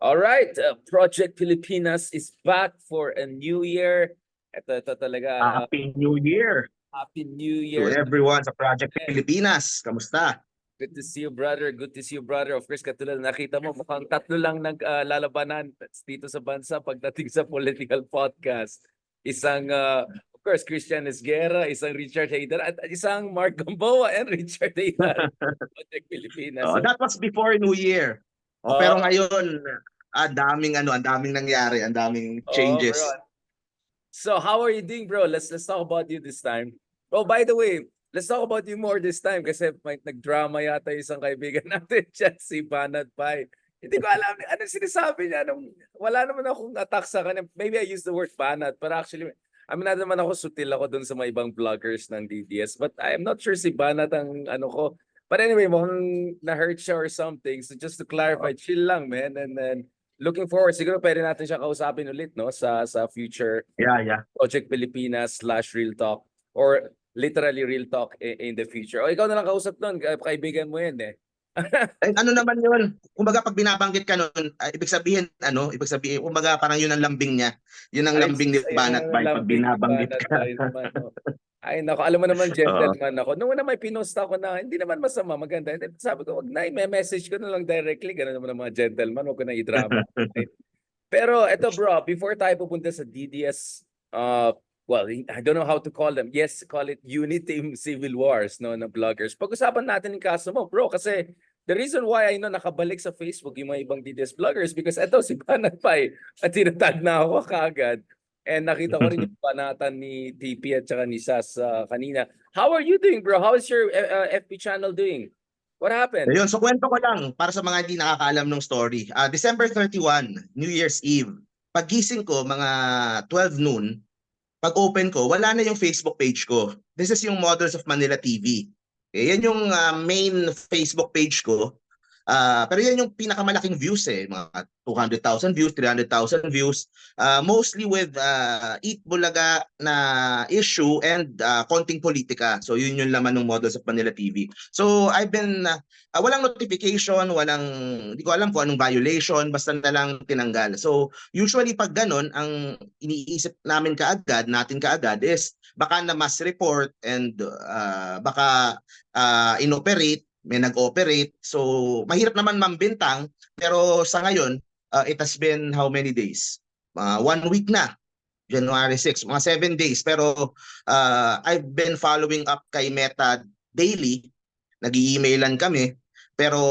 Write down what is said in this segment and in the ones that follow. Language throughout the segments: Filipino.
All right, uh, Project Pilipinas is back for a new year. Ito, ito talaga. uh, Happy New Year Happy New to Year. everyone sa Project Pilipinas. Kamusta? Good to see you, brother. Good to see you, brother. Of course, katulad na nakita mo, mukhang tatlo lang naglalabanan dito sa bansa pagdating sa political podcast. Isang, uh, of course, Christian Esguerra, isang Richard Hayder, at isang Mark Gamboa and Richard Hayder. Project Pilipinas. Oh, that was before New Year. Oh, Oh. pero ngayon, ang daming ano, ang daming nangyari, ang daming Oo, changes. bro. So how are you doing, bro? Let's let's talk about you this time. Oh, by the way, let's talk about you more this time kasi may nagdrama yata isang kaibigan natin dyan, si Banat Pai. Hindi ko alam ano sinasabi niya. Nung, wala naman akong attack sa kanya. Maybe I used the word Banat, but actually, I mean, naman ako sutil ako dun sa mga ibang vloggers ng DDS. But I'm not sure si Banat ang ano ko. But anyway, mukhang na-hurt siya or something. So just to clarify, chill lang, man. And then, looking forward, siguro pwede natin siya kausapin ulit, no? Sa sa future Yeah, yeah. Project Pilipinas slash Real Talk or literally Real Talk in, in the future. O ikaw na lang kausap ka- kaibigan mo yan eh. Eh, ano naman yun? Kumbaga pag binabanggit ka nun, ah, ibig sabihin, ano, ibig sabihin, kumbaga parang yun ang lambing niya. Yun ang Ay, lambing ni Banat Bay pag binabanggit ka. Ay nako, alam mo naman gentleman ako. Nung una may pinost ako na hindi naman masama, maganda. Hindi, Sabi ko, wag na, may message ko na lang directly. Ganun naman ang mga gentleman, wag ko na i-drama. Pero eto bro, before tayo pupunta sa DDS, uh, well, I don't know how to call them. Yes, call it Unity Civil Wars no, ng vloggers. Pag-usapan natin yung kaso mo, bro, kasi the reason why I know nakabalik sa Facebook yung mga ibang DDS vloggers because eto si Banat Pai at tinatag na ako kaagad. And nakita ko rin yung panatan ni TP at saka ni Sas uh, kanina. How are you doing, bro? How is your uh, uh, FB channel doing? What happened? Ayun, so kwento ko lang para sa mga hindi nakakaalam ng story. Ah, December 31, New Year's Eve. Pagising ko mga 12 noon, pag open ko, wala na yung Facebook page ko. This is yung Models of Manila TV. Okay, yan yung ah, main Facebook page ko. Ah, pero yan yung pinakamalaking views eh, mga 200,000 views, 300,000 views. Ah, mostly with ah, Eat Bulaga na issue and ah, konting politika. So yun yung laman ng Models of Manila TV. So I've been Ah, walang notification, walang hindi ko alam kung anong violation, basta na lang tinanggal. So usually pag ganun, ang iniisip namin kaagad, natin kaagad is baka na mass report and ah, baka ah, inoperate, may nag-operate. So mahirap naman mambintang, pero sa ngayon, ah, it has been how many days? Mga one week na. January 6, mga seven days. Pero ah, I've been following up kay Meta daily nag-i-emailan kami pero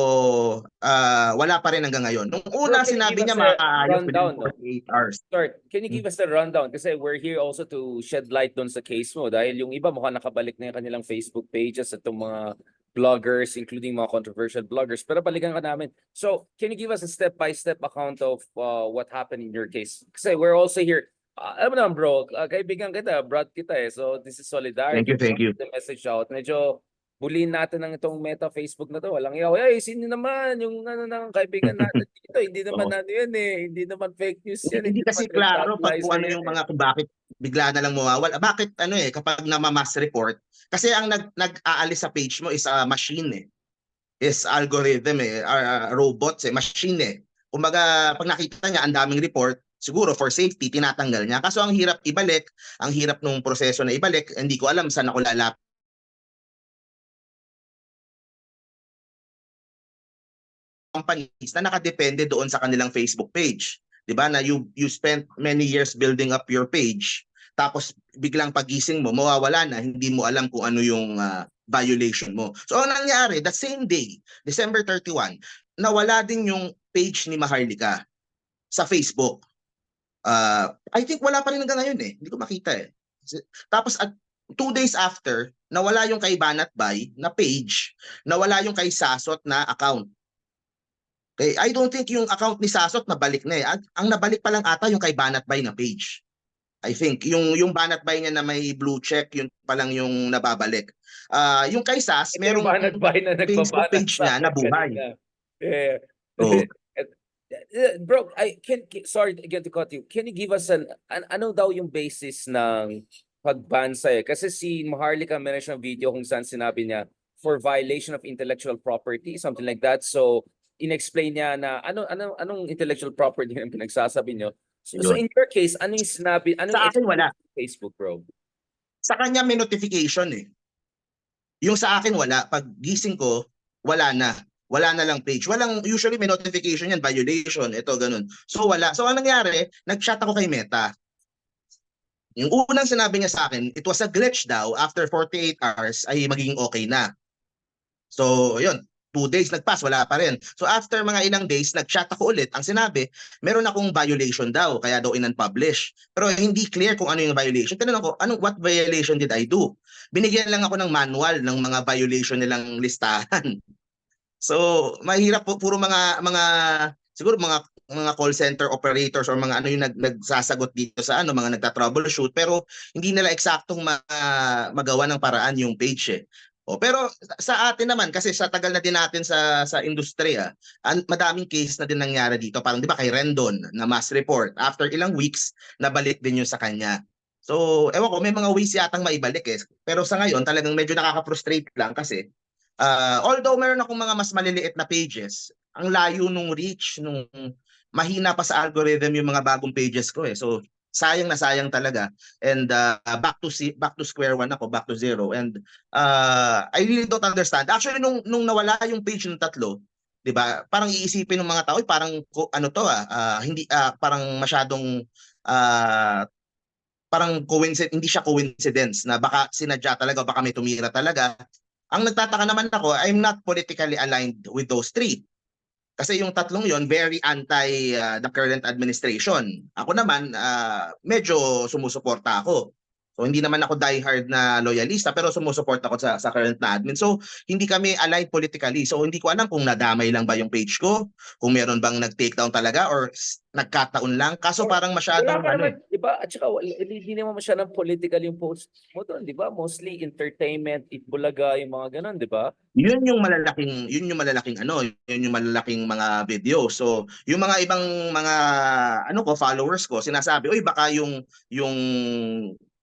ah, wala pa rin hanggang ngayon. Nung una sinabi niya rundown, within 48 hours. Start, can you give us the rundown? Kasi we're here also to shed light doon sa case mo dahil yung iba mukhang nakabalik na yung kanilang Facebook pages at itong mga bloggers, including mga controversial bloggers. Pero balikan ka namin. So, can you give us a step-by-step account of uh, what happened in your case? Kasi we're also here, uh, alam mo naman bro, uh, kaibigan kita, brat kita eh. So, this is solidarity. Thank you, thank you. The message out. Medyo buliin natin ng itong meta Facebook na to. Walang iyaw. Ay, sino naman yung ano ng kaibigan natin dito? Hindi naman Oo. ano yan eh. Hindi naman fake news yan. Hindi kasi naman klaro pag kung ano yung mga kung bakit bigla na lang mawawala. Bakit ano eh kapag namamass report kasi ang nag nag-aalis sa page mo is a machine eh. Is algorithm eh, ah, robots eh, machine eh. Kumbaga pag nakita niya ang daming report, siguro for safety tinatanggal niya. Kaso ang hirap ibalik, ang hirap nung proseso na ibalik, hindi ko alam saan ako lalapit companies na nakadepende doon sa kanilang Facebook page. 'Di ba? Na you you spent many years building up your page tapos biglang pagising mo mawawala na hindi mo alam kung ano yung ah, violation mo. So ang nangyari, the same day, December 31, nawala din yung page ni Maharlika sa Facebook. Ah, I think wala pa rin hanggang ngayon eh. Hindi ko makita eh. Tapos at two days after, nawala yung kay Banat Bay na page, nawala yung kay Sasot na account. Okay, I don't think yung account ni Sasot nabalik na eh. At ang nabalik pa lang ata yung kay Banat Bay na page. I think yung yung Banat Bay niya na may blue check, yun pa lang yung nababalik. Ah, yung kay Sas, Ito merong banat bay na Facebook page niya na buhay. Yeah. Oh. Uh, Bro, I can can- sorry again to cut you. Can you give us an, an ano daw yung basis ng pagban sa'yo? Kasi si Maharlika meron siyang video kung saan sinabi niya for violation of intellectual property, something like that. So, inexplain niya na ano ano anong intellectual property yung pinagsasabi niyo. So, so Yun. in your case, ano yung sinabi, ano Sa akin, wala. Facebook, bro? Sa kanya may notification eh. Yung sa akin wala. Pag gising ko, wala na. Wala na lang page. Walang, usually may notification yan, violation, ito, ganun. So wala. So ang nangyari, nag-chat ako kay Meta. Yung unang sinabi niya sa akin, it was a glitch daw, after 48 hours ay magiging okay na. So, yun, two days nagpass, wala pa rin. So after mga ilang days, nag-chat ako ulit. Ang sinabi, meron akong violation daw, kaya daw in-unpublish. Pero hindi clear kung ano yung violation. Tinanong ko, anong, what violation did I do? Binigyan lang ako ng manual ng mga violation nilang listahan. So, mahirap po puro mga mga siguro mga mga call center operators or mga ano yung nag, nagsasagot dito sa ano mga nagta-troubleshoot pero hindi nila eksaktong ma, magawa ng paraan yung page eh. O, pero sa atin naman kasi sa tagal na din natin sa sa industriya, an, madaming case na din nangyari dito. Parang 'di ba kay Rendon na mass report after ilang weeks nabalik din yun sa kanya. So, ewan ko, may mga ways yatang maibalik eh. Pero sa ngayon, talagang medyo nakaka-frustrate lang kasi Uh, although meron akong mga mas maliliit na pages, ang layo nung reach, nung mahina pa sa algorithm yung mga bagong pages ko eh. So sayang na sayang talaga. And uh, back to si back to square one ako, back to zero. And uh, I really don't understand. Actually nung nung nawala yung page ng tatlo, 'di ba? Parang iisipin ng mga tao, "Uy, parang ano to ah, ah, hindi ah, parang masyadong ah, parang coincidence, hindi siya coincidence na baka sinadya talaga, baka may tumira talaga. Ang nagtataka naman ako, I'm not politically aligned with those three. Kasi yung tatlong yon very anti uh, the current administration. Ako naman, uh, medyo sumusuporta ako. So hindi naman ako diehard na loyalista pero sumusuporta ako sa, sa current na admin. So hindi kami aligned politically. So hindi ko alam kung nadamay lang ba yung page ko, kung meron bang nag-take down talaga or nagkataon lang. Kaso parang masyadong Wala ano, eh. di ba? At saka hindi naman masyadong political yung post mo doon, di ba? Mostly entertainment, itbulaga, yung mga ganun, di ba? yun yung malalaking yun yung malalaking ano yun yung malalaking mga video so yung mga ibang mga ano ko followers ko sinasabi oy baka yung yung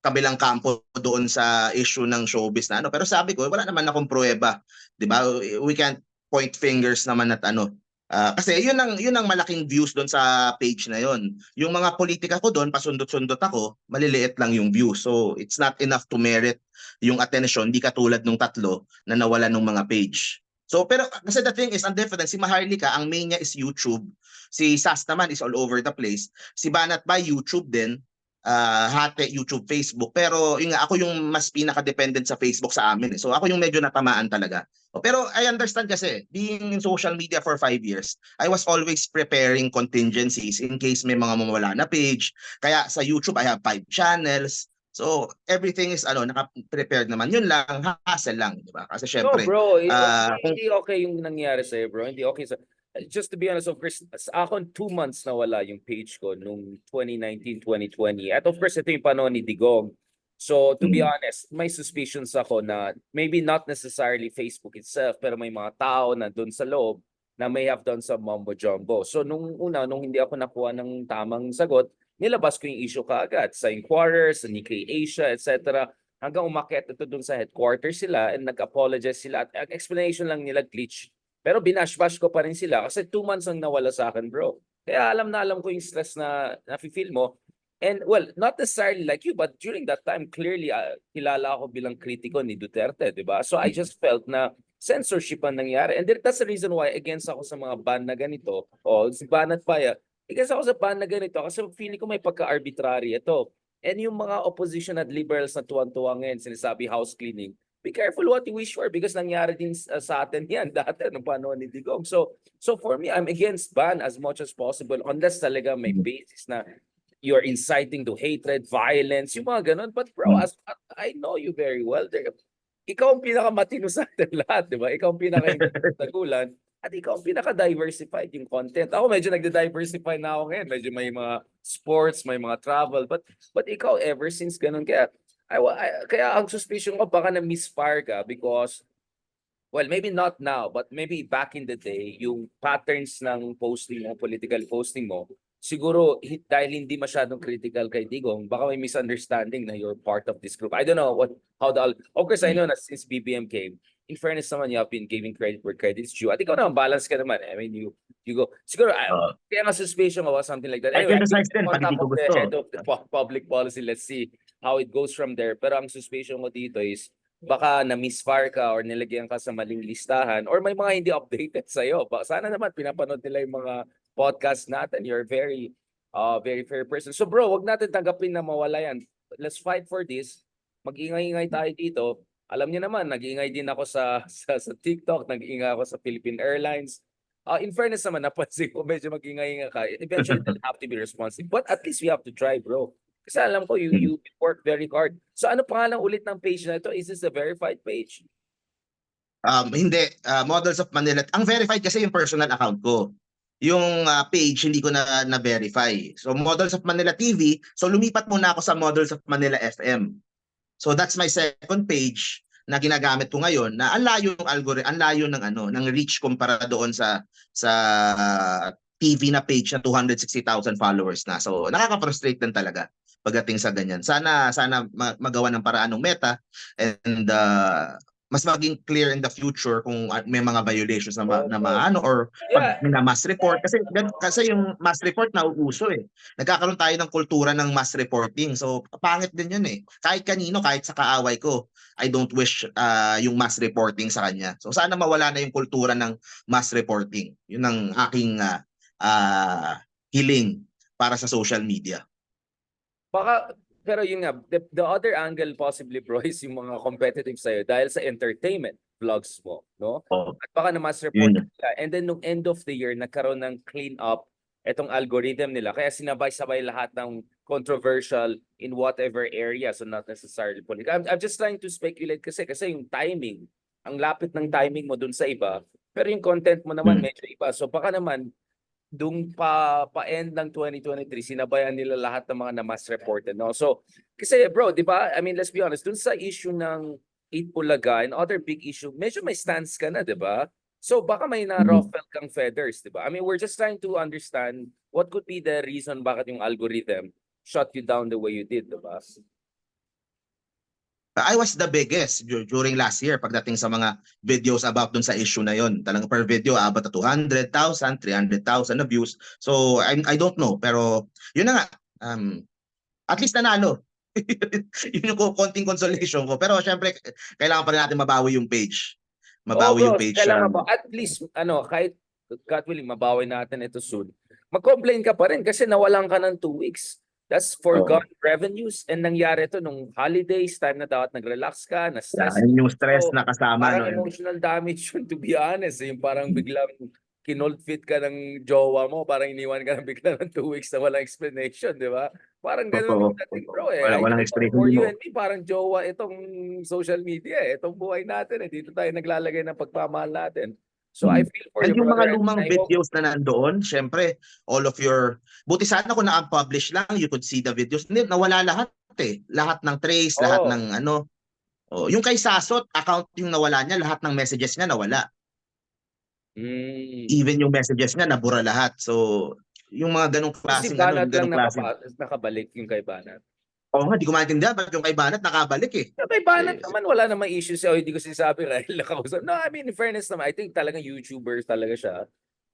kabilang kampo doon sa issue ng showbiz na ano pero sabi ko wala naman akong pruweba 'di ba we can't point fingers naman at ano Ah, kasi yun ang yun ang malaking views doon sa page na yon. Yung mga politika ko doon pasundot-sundot ako, maliliit lang yung views. So it's not enough to merit yung attention di katulad nung tatlo na nawala ng mga page. So pero kasi the thing is ang difference si Maharlika ang main niya is YouTube. Si Sas naman is all over the place. Si Banat ba YouTube din. Ah hati YouTube, Facebook. Pero yung nga, ako yung mas pinaka-dependent sa Facebook sa amin. Eh. So ako yung medyo natamaan talaga. O, Pero I understand kasi, being in social media for five years, I was always preparing contingencies in case may mga mawala na page. Kaya sa YouTube, I have five channels. So everything is ano naka-prepared naman. Yun lang, hassle lang, di ba? Kasi syempre, no, bro, hindi, ah, kung- hindi okay yung nangyari sa'yo, bro. Hindi okay sa... Just to be honest, of course, sa akin, two months na wala yung page ko nung 2019, 2020. At of course, ito yung panahon ni Digong. So, to be Mm. honest, may suspicions ako na maybe not necessarily Facebook itself, pero may mga tao na doon sa loob na may have done some mumbo jumbo. So, nung una, nung hindi ako nakuha ng tamang sagot, nilabas ko yung issue kaagad sa Inquirer, sa Nikkei Asia, etc. Hanggang umakyat ito doon sa headquarters sila and nag-apologize sila. At ang explanation lang nila glitch. Pero binash-bash ko pa rin sila kasi two months ang nawala sa akin, bro. Kaya alam na alam ko yung stress na nafe-feel mo. And well, not necessarily like you, but during that time, clearly, ah, kilala ako bilang kritiko ni Duterte, di ba? So I just felt na censorship ang nangyari. And that's the reason why against ako sa mga ban na ganito, o si ban at paya, against ako sa ban na ganito kasi feeling ko may pagka-arbitrary ito. And yung mga opposition at liberals na tuwan-tuwa ngayon, sinasabi house cleaning, be careful what you wish for because nangyari din sa sa atin yan dati nung panahon ni Digong. So, so for me, I'm against ban as much as possible unless talaga may Mhm. basis na you're inciting to hatred, violence, yung mga ganun. But bro, Mhm. as I know you very well, there, ikaw ang pinakamatino sa atin lahat, di ba? Ikaw ang pinaka-tagulan at ikaw ang pinaka-diversified yung content. Ako medyo nagde-diversify na ako ngayon. Medyo may mga sports, may mga travel. But but ikaw ever since ganun. Kaya, I, I- kaya ang suspicion ko baka na-misfire ka because Well, maybe not now, but maybe back in the day, yung patterns ng posting mo, political posting mo, siguro hi- dahil hindi masyadong critical kay Digong, baka may misunderstanding na you're part of this group. I don't know what how the of course I know na since BBM came, in fairness naman, you have been giving credit where credit is due. At ikaw naman, balance ka naman. eh. I mean, you you go, siguro, I- Oo. kaya nga suspicion ko something like that. I Anyway, I think din pag on hindi top of the gusto. head of the pu- public policy, let's see how it goes from there. Pero ang suspicion ko dito is, baka na-misfire ka or nilagyan ka sa maling listahan or may mga hindi updated sa'yo. Ba, sana naman pinapanood nila yung mga podcast natin. You're very, uh, very fair person. So bro, wag natin tanggapin na mawala yan. Let's fight for this. Mag-ingay-ingay tayo dito. Alam niyo naman, nag-ingay din ako sa, sa, sa TikTok, nag-ingay ako sa Philippine Airlines. Uh, in fairness naman, napansin ko medyo mag-ingay-ingay ka. Eventually, they'll have to be responsive. But at least we have to try, bro. Kasi alam ko, you, you work very hard. So ano pangalan ulit ng page na ito? Is this a verified page? Um, hindi, ah, Models of Manila. Ang verified kasi yung personal account ko. Yung ah, page, hindi ko na, na-verify. So, Models of Manila TV. So, lumipat muna ako sa Models of Manila FM. So, that's my second page na ginagamit ko ngayon na ang layo ng algorithm, ang layo ng ano, ng reach kumpara doon sa sa TV na page na 260,000 followers na. So, nakaka-frustrate din talaga pagdating sa ganyan. Sana sana ma- magawa ng paraan ng Meta and uh, mas maging clear in the future kung may mga violations na, ma- na maano or Yeah. pag may na mass report kasi kasi yung mass report na uuso eh. Nagkakaroon tayo ng kultura ng mass reporting. So pangit din yun eh. Kahit kanino, kahit sa kaaway ko, I don't wish ah, yung mass reporting sa kanya. So sana mawala na yung kultura ng mass reporting. Yun ang aking ah, ah, hiling para sa social media. Baka, pero yun nga, the, the other angle possibly bro is yung mga competitive sa'yo dahil sa entertainment vlogs mo, no? Oh, At baka na mass report nila. And then nung end of the year, nagkaroon ng clean up etong algorithm nila. Kaya sinabay-sabay lahat ng controversial in whatever area. So not necessarily political. I'm, I'm just trying to speculate kasi kasi yung timing, ang lapit ng timing mo dun sa iba. Pero yung content mo naman Hmm. medyo iba. So baka naman dung pa pa-end ng 2023 sinabayan nila lahat ng mga na-mass reported no? So kasi bro di ba? I mean let's be honest dun sa issue ng 8 Bulaga and other big issue medyo may stance ka na di ba? So baka may na Mhm. ruffle kang feathers di ba? I mean we're just trying to understand what could be the reason bakit yung algorithm shut you down the way you did di ba I was the biggest du- during last year pagdating sa mga videos about dun sa issue na yon. Talagang per video abot na 200,000, 300,000 na views. So I I don't know pero yun na nga um at least nanalo. yun yung ko- konting consolation ko. Pero syempre kailangan pa rin natin mabawi yung page. Mabawi Oo, yung page. kailangan um, at least ano kahit God willing mabawi natin ito soon mag-complain ka pa rin kasi nawalan ka ng two weeks That's foregone revenues and nangyari to nung holidays, time na dapat nag-relax ka, na stress Yan yung stress So, na kasama. parang no? emotional damage yun to be honest. eh. Yung parang biglang kinold fit ka ng jowa mo, parang iniwan ka ng bigla ng two weeks na walang explanation, di ba? Parang ganun yung dating bro eh. Wala- walang explanation For you mo. and me, parang jowa itong social media eh. Itong buhay natin eh. Dito tayo naglalagay ng pagpamahal natin. So I feel for And you, yung mga brother, and lumang I hope- videos na nandoon, syempre, all of your... Buti sana kung na-publish lang, you could see the videos. Hindi, nawala lahat eh. Lahat ng trace, Oo. lahat ng ano. Oh, yung kay Sasot, account yung nawala niya, lahat ng messages niya nawala. Mm. Even yung messages niya, nabura lahat. So, yung mga ganong Si klaseng Banat ano, lang ganong nakapa- nakabalik yung kay Banat. Oo nga, di ko maintindihan ba't yung kay Banat nakabalik eh. Yung kay Banat Yes. naman, wala namang issue siya. O, hindi ko sinasabi Rahel nakausap. No, I mean, in fairness naman, I think talagang YouTuber talaga siya.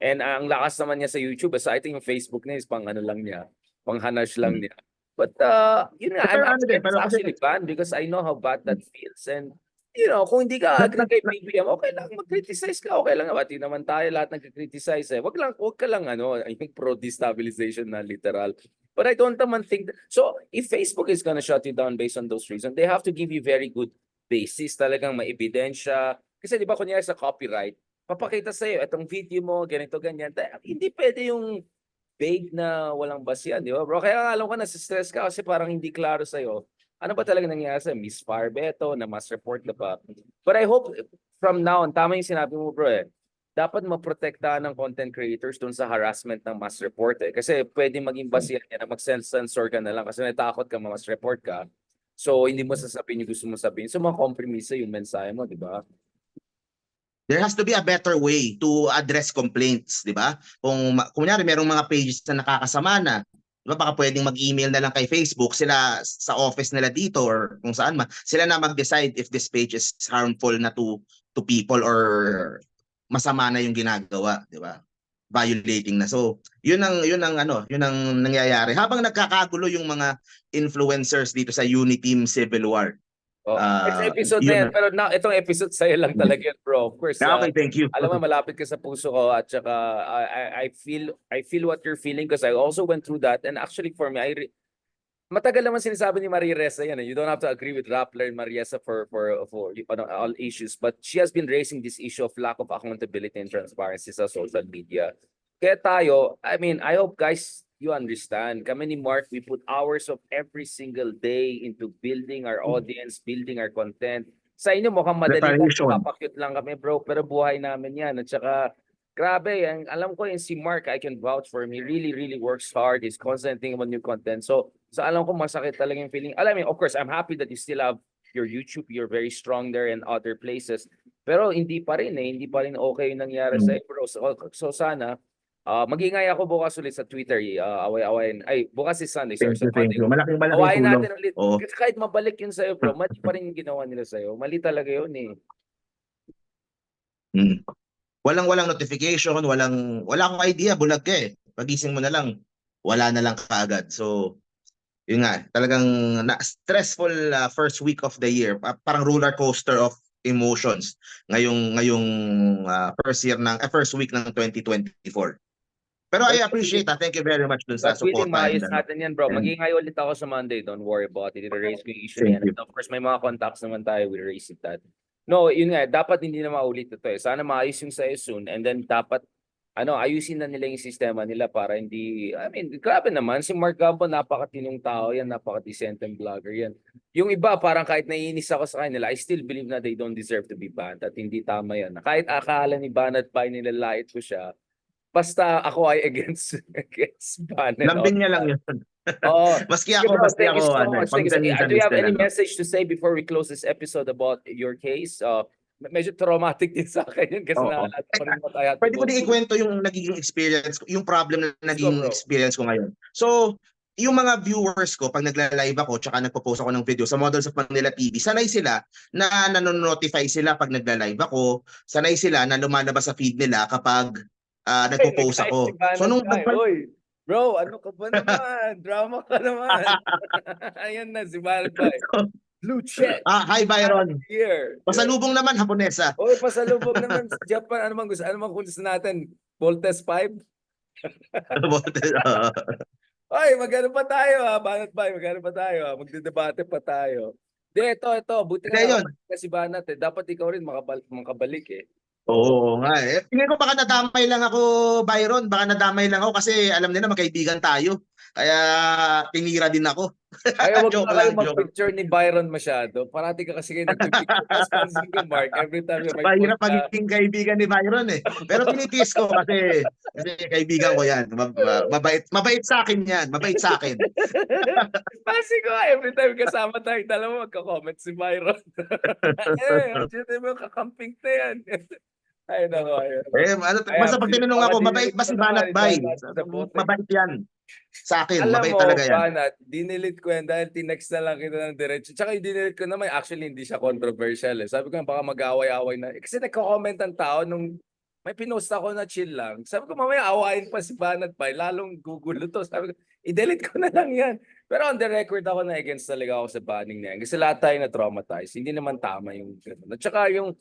And ang lakas naman niya sa YouTube. So I think yung Facebook niya is pang ano lang niya. Pang hanash lang Hmm. niya. But uh, yun nga, Pero I'm ano din, it's pero actually banned because I know how bad that feels. And you know, kung hindi ka agree kay BBM, okay lang mag-criticize ka, okay lang. Pati naman tayo lahat nag-criticize eh. Wag lang, wag ka lang ano, yung pro-destabilization na literal. But I don't naman think that, so if Facebook is gonna shut you down based on those reasons, they have to give you very good basis, talagang may ebidensya. Kasi di ba kunyari sa copyright, papakita sa'yo, itong video mo, ganito, ganyan. Hindi pwede yung vague na walang basihan, di ba bro? Kaya alam ko na stress ka kasi parang hindi klaro sa'yo. Ano ba talaga nangyari sa'yo? Misfire ba ito? Na mass report ka ba? But I hope from now on, tama yung sinabi mo bro eh, dapat maprotektahan ng content creators dun sa harassment ng mass report eh. Kasi pwede maging basihan yan na mag-censor ka na lang kasi natakot ka ma-mass report ka. So, hindi mo sasabihin yung gusto mo sabihin. So, mga kompromisa yung mensahe mo, di ba? There has to be a better way to address complaints, di ba? Kung kunyari merong mga pages na nakakasama na, Di ba, baka pwedeng mag-email na lang kay Facebook sila sa office nila dito or kung saan man. Sila na mag-decide if this page is harmful na to to people or masama na yung ginagawa, di ba? Violating na. So, yun ang yun ang ano, yun ang nangyayari. Habang nagkakagulo yung mga influencers dito sa Uniteam Civil War. Oh, Ah, next episode yun na yan. Pero na, itong episode sa'yo lang talaga yun, bro. Of course, Ah, ah, Okay, thank you. alam mo malapit ka sa puso ko at saka I, I, I feel I feel what you're feeling because I also went through that and actually for me I re- matagal naman sinasabi ni Maria Ressa yan eh. You don't have to agree with Rappler and Mariesa for for for you know, all issues but she has been raising this issue of lack of accountability and transparency sa social media. Kaya tayo, I mean, I hope guys you understand. Kami ni Mark, we put hours of every single day into building our audience, building our content. Sa inyo mukhang madali lang, papakyut lang kami bro, pero buhay namin yan. At saka, grabe, ang, alam ko yung si Mark, I can vouch for him. He really, really works hard. He's constantly thinking about new content. So, so alam ko masakit talaga yung feeling. Alam mo, of course, I'm happy that you still have your YouTube, you're very strong there and other places. Pero hindi pa rin eh, hindi pa rin okay yung nangyari Mm. sa bro. So, so sana, ah magingay ako bukas ulit sa Twitter, uh, away-awayin. Ay, bukas si Sunday, sa you, thank you. Malaking malaking Awayin natin ulit. Oo. Kahit mabalik yun sa'yo, bro, mali pa rin yung ginawa nila sa'yo. Mali talaga yun eh. Mm. Walang walang notification, walang wala akong idea, bulag ka eh. Pagising mo na lang, wala na lang kaagad. So, yun nga, talagang na, stressful uh, first week of the year. Pa- Parang roller coaster of emotions ngayong ngayong uh, first year ng uh, first week ng 2024. Pero I appreciate that. Thank you very much dun sa But feeling support. maayos and, ano. natin yan, bro. Magingay ulit ako sa Monday. Don't worry about it. I-raise ko yung issue yan. And of course, may mga contacts naman tayo. We'll raise it that. No, yun nga. Dapat hindi na maulit ito eh. Sana maayos yung sa'yo soon. And then dapat, ano, ayusin na nila yung sistema nila para hindi, I mean, grabe naman. Si Mark Gambo, napakatinong tao yan. Napaka-decenteng vlogger yan. Yung iba, parang kahit naiinis ako sa kanila, I still believe na they don't deserve to be banned at hindi tama yan. Kahit akala ni Banat pa nilalait ko siya, basta ako ay against against ban and all Lambing niya lang yun. Oh, Maski ako, maski ako, so ano. Thank you so- Do you have any message to say before we close this episode about your case? Uh, me- medyo traumatic din sa akin yun kasi Oo. naalala ko rin to Pwede ko din ikwento yung nagiging experience ko, yung problem na naging bro. experience ko ngayon. So, yung mga viewers ko, pag nagla-live ako, tsaka nagpo-post ako ng video sa Models of Manila TV, sanay sila na nanonotify sila pag nagla-live ako, sanay sila na lumalabas sa feed nila kapag ah, Ay, nagpo-post ako. So, nung nagpa- Oy, bro, ano ka ba naman? Drama ka naman. Ayan na, si Guy. Blue check. ah, hi Byron. Here. Pasalubong naman, Haponesa. Oy, pasalubog naman sa Japan. Ano mang gusto? Ano mang gusto natin? Voltes 5? Ah, Ay, magano pa tayo ha, Banat ba? Magano pa tayo ha, magdedebate pa tayo. Di, ito, ito, buti nga yun. kasi Banat eh. Dapat ikaw rin makabal makabalik eh. Oo nga eh. Tingin ko baka nadamay lang ako, Byron. Baka nadamay lang ako kasi alam nila magkaibigan tayo. Kaya tinira din ako. Ayaw wag Joke na kayo mag-picture ni Byron masyado. Parati ka kasi kayo nag-picture. Pansin ko, Mark, every time you may Mahirap magiging kaibigan ni Byron eh. Pero tinitiis ko kasi, kasi kaibigan ko yan. Ma- ma- mabait, mabait sa akin yan. Mabait sa akin. Pansin ko, every time kasama tayo, dalawa magka-comment si Byron. eh, ang mo kakamping na yan. Ay, nako. Eh, ano, basta pag tinanong ako, mabait ba si Banat Bay? Sa. Mabait yan. Sa akin, Alam mabait mo, talaga yan. Banat, dinilit ko yan dahil tinext na lang kita ng diretso. Tsaka yung dinilit ko naman, actually hindi siya controversial eh. Sabi ko baka mag-away-away na. Kasi nagko-comment ang tao nung may pinost ako na chill lang. Sabi ko mamaya awayin pa si Banat pa, lalong gugulo to. Sabi ko, i-delete ko na lang yan. Pero on the record ako na against talaga ako sa banning na yan. Kasi lahat tayo na traumatized. Hindi naman tama yung ganun. At saka yung,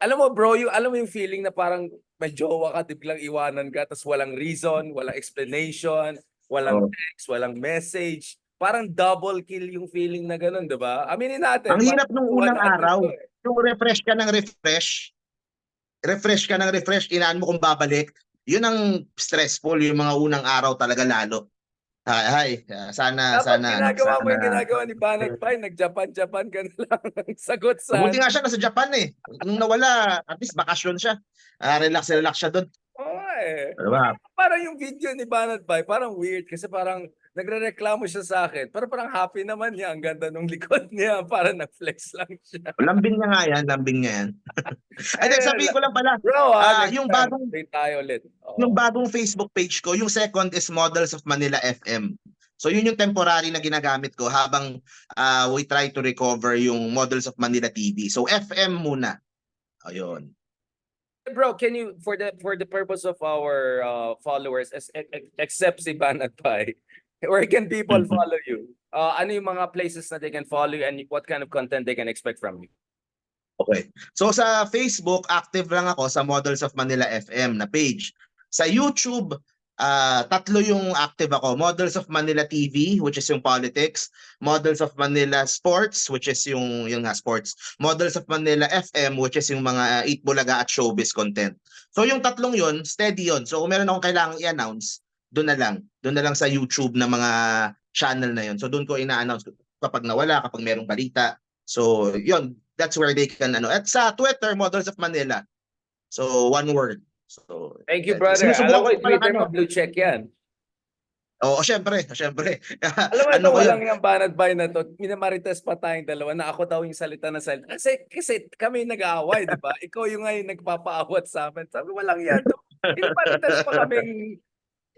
alam mo bro, yung, alam mo yung feeling na parang may jowa ka, di biglang iwanan ka, tapos walang reason, walang explanation, walang Oo. text, walang message. Parang double kill yung feeling na ganun, di ba? Aminin natin. Ang hirap nung unang araw. eh. Yung refresh ka ng refresh, refresh ka ng refresh, inaan mo kung babalik, yun ang stressful yung mga unang araw talaga lalo. Hi, hi. Ah, Sana, Dapat sana. ginagawa mo yung sana- ginagawa ni Banat Pai, nag-Japan-Japan ka na lang. Sagot sa... Buti nga siya nasa Japan eh. Nung nawala, at least bakasyon siya. Ah, relax, relax siya doon. Oo eh. Diba? Parang yung video ni Banat Pai, parang weird kasi parang nagrereklamo siya sa akin. Pero parang happy naman niya. Ang ganda nung likod niya. Parang nag-flex lang siya. Lambing niya nga yan, lambing niya yan. Ay, Ayun, sabihin ko lang pala, Bro, ah, next yung bagong- tayo ulit. Oo. yung bagong Facebook page ko, yung second is Models of Manila FM. So yun yung temporary na ginagamit ko habang ah, we try to recover yung Models of Manila TV. So FM muna. Ayun. Bro, can you for the for the purpose of our uh, followers except si Pai, where can people Mhm. follow you? Uh, ano yung mga places na they can follow you and what kind of content they can expect from you? Okay. So sa Facebook, active lang ako sa Models of Manila FM na page. Sa YouTube, ah, tatlo yung active ako. Models of Manila TV, which is yung politics. Models of Manila Sports, which is yung, yung nga, sports. Models of Manila FM, which is yung mga Eat Bulaga at Showbiz content. So yung tatlong yun, steady yun. So kung meron akong kailangang i-announce, doon na lang. Doon na lang sa YouTube na mga channel na yun. So doon ko ina-announce kapag nawala, kapag merong balita. So yun, that's where they can ano. At sa Twitter, Models of Manila. So one word. So Thank you, brother. Alam ko, Twitter mo, ano. blue check yan. Oo, syempre, syempre. Alam mo, ano ko walang yung Banat Pai na to. Minamarites pa tayong dalawa na ako daw yung salita na salita. Kasi, kasi kami nag-aaway, di ba? Ikaw yung ngayon nagpapaawat sa amin. Sabi, walang yan. Minamarites pa kaming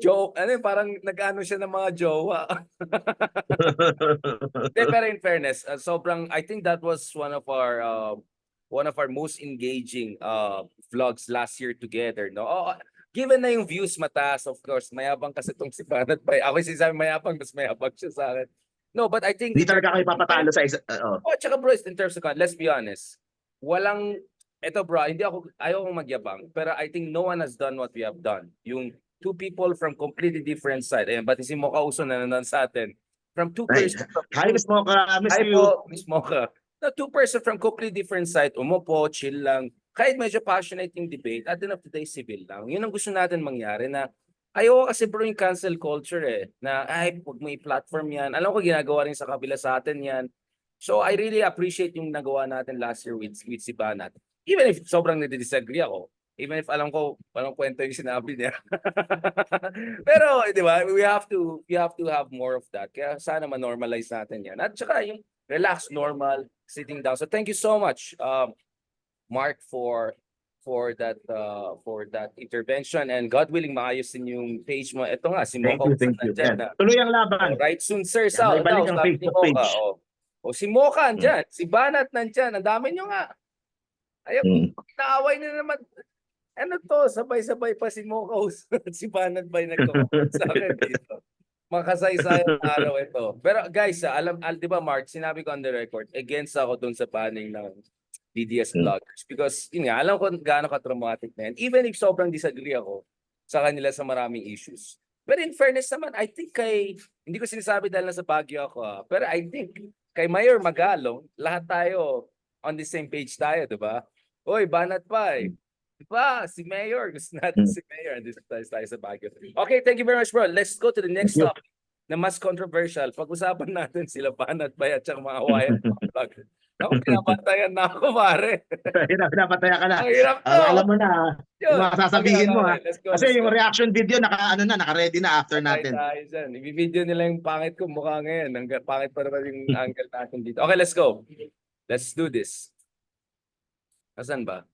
joke. Ano yun, parang nag-ano siya ng mga jowa. Hindi, pero in fairness, uh, sobrang, I think that was one of our, uh, one of our most engaging uh, vlogs last year together, no? Oh, given na yung views mataas, of course, mayabang kasi itong si Banat Bay. Ako yung sinasabi mayabang, mas mayabang siya sa akin. No, but I think... Hindi talaga kayo papatalo sa isa. oo. Oh, tsaka bro, in terms of, con- let's be honest, walang, eto bro, hindi ako, ayaw kong magyabang, pero I think no one has done what we have done. Yung two people from completely different side, ayan, pati si Mocha Uso na nanonood sa atin, from two Ay, persons Hi, Miss Mocha. Miss Hi you. po, Miss Mocha. Na two person from completely different side, umupo, chill lang. Kahit medyo passionate yung debate, at the end of the day, civil lang. Yun ang gusto natin mangyari na ayoko kasi bro yung cancel culture eh. Na ay, pag may platform yan. Alam ko ginagawa rin sa kabila sa atin yan. So I really appreciate yung nagawa natin last year with, with si Banat. Even if sobrang nadidisagree ako. Even if alam ko parang kwento yung sinabi niya. Pero, di ba, we have to we have to have more of that. Kaya sana ma-normalize natin yan. At saka yung relax, normal, sitting down. So thank you so much, um, Mark, for for that uh, for that intervention and God willing maayos din yung page mo. Ito nga si Thank Mocha you, thank you. Yan. na. Tuloy ang laban. Oh, right soon sir sa may balik ang Facebook Mocha, page. oh. O si Mocha andyan, si Banat nandyan. Ang dami nyo nga. Ayaw, Mm. naaway na naman. Ano to, sabay-sabay pa si Mocha at si Banat ba yung nagko-comment sa akin dito. Makasaysayang araw ito. Pero guys, ah, alam, al, di ba Mark, sinabi ko on the record, against ako dun sa panning ng DDS Hmm. vloggers. Because yun nga, alam ko gaano ka-traumatic na yan. Even if sobrang disagree ako sa kanila sa maraming issues. Pero in fairness naman, I think kay, hindi ko sinasabi dahil nasa Baguio ako ah, pero I think kay Mayor Magalong, lahat tayo on the same page tayo, di ba? Oy, banat pa eh. Di ba? Si Mayor, gusto natin Hmm. si Mayor. Andito tayo, tayo sa Baguio. Okay, thank you very much bro. Let's go to the next topic na mas controversial. Pag-usapan natin sila banat pa at saka mga Hawaiian vlog. Ako, pinapantayan na ako, pare. Hirap, Pinapataya ka na. Ang hirap to. Ah, alam mo na. ah. Yun. yung mga sasabihin Okay, mo, okay, ah. go, Kasi yung reaction video, naka, ano na, naka-ready na after natin. tayo dyan. I-video nila yung pangit ko mukha ngayon. Ang pangit pa naman yung angle natin dito. Okay, let's go. Let's do this. Asan ba?